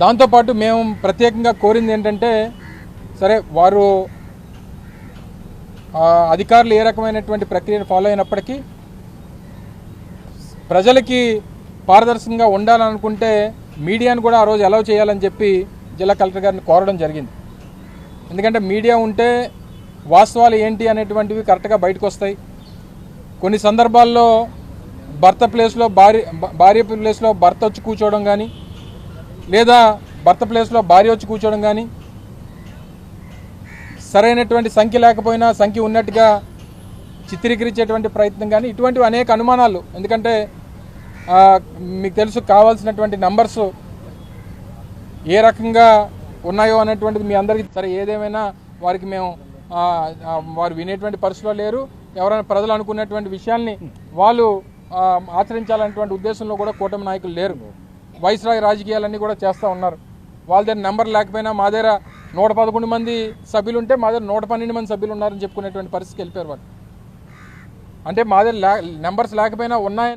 దాంతోపాటు మేము ప్రత్యేకంగా కోరింది ఏంటంటే సరే వారు అధికారులు ఏ రకమైనటువంటి ప్రక్రియను ఫాలో అయినప్పటికీ ప్రజలకి పారదర్శకంగా ఉండాలనుకుంటే మీడియాను కూడా ఆ రోజు అలౌ చేయాలని చెప్పి జిల్లా కలెక్టర్ గారిని కోరడం జరిగింది. ఎందుకంటే మీడియా ఉంటే వాస్తవాలు ఏంటి అనేటువంటివి కరెక్ట్గా బయటకు వస్తాయి కొన్ని సందర్భాల్లో భర్త ప్లేస్లో భార్య భార్య ప్లేస్లో భర్త వచ్చి కూర్చోవడం కానీ లేదా భర్త ప్లేస్లో భార్య వచ్చి కూర్చోవడం కానీ సరైనటువంటి సంఖ్య లేకపోయినా సంఖ్య ఉన్నట్టుగా చిత్రీకరించేటువంటి ప్రయత్నం కానీ ఇటువంటివి అనేక అనుమానాలు. ఎందుకంటే మీకు తెలుసు కావాల్సినటువంటి నంబర్స్ ఏ రకంగా ఉన్నాయో అనేటువంటిది మీ అందరికీ సరే ఏదేమైనా వారికి మేము వారు వినేటువంటి పరిస్థితిలో లేరు. ఎవరైనా ప్రజలు అనుకున్నటువంటి విషయాల్ని వాళ్ళు ఆచరించాలనేటువంటి ఉద్దేశంలో కూడా కూటమి నాయకులు లేరు. వైస్రాయ్ రాజకీయాలన్నీ కూడా చేస్తూ ఉన్నారు. వాళ్ళ దగ్గర నెంబర్ లేకపోయినా మా దగ్గర నూట పదకొండు మంది సభ్యులు ఉంటే మా దగ్గర నూట పన్నెండు మంది సభ్యులు ఉన్నారని చెప్పుకునేటువంటి పరిస్థితికి వెళ్ళిపోయారు వాళ్ళు. అంటే మా దగ్గర నెంబర్స్ లేకపోయినా ఉన్నాయి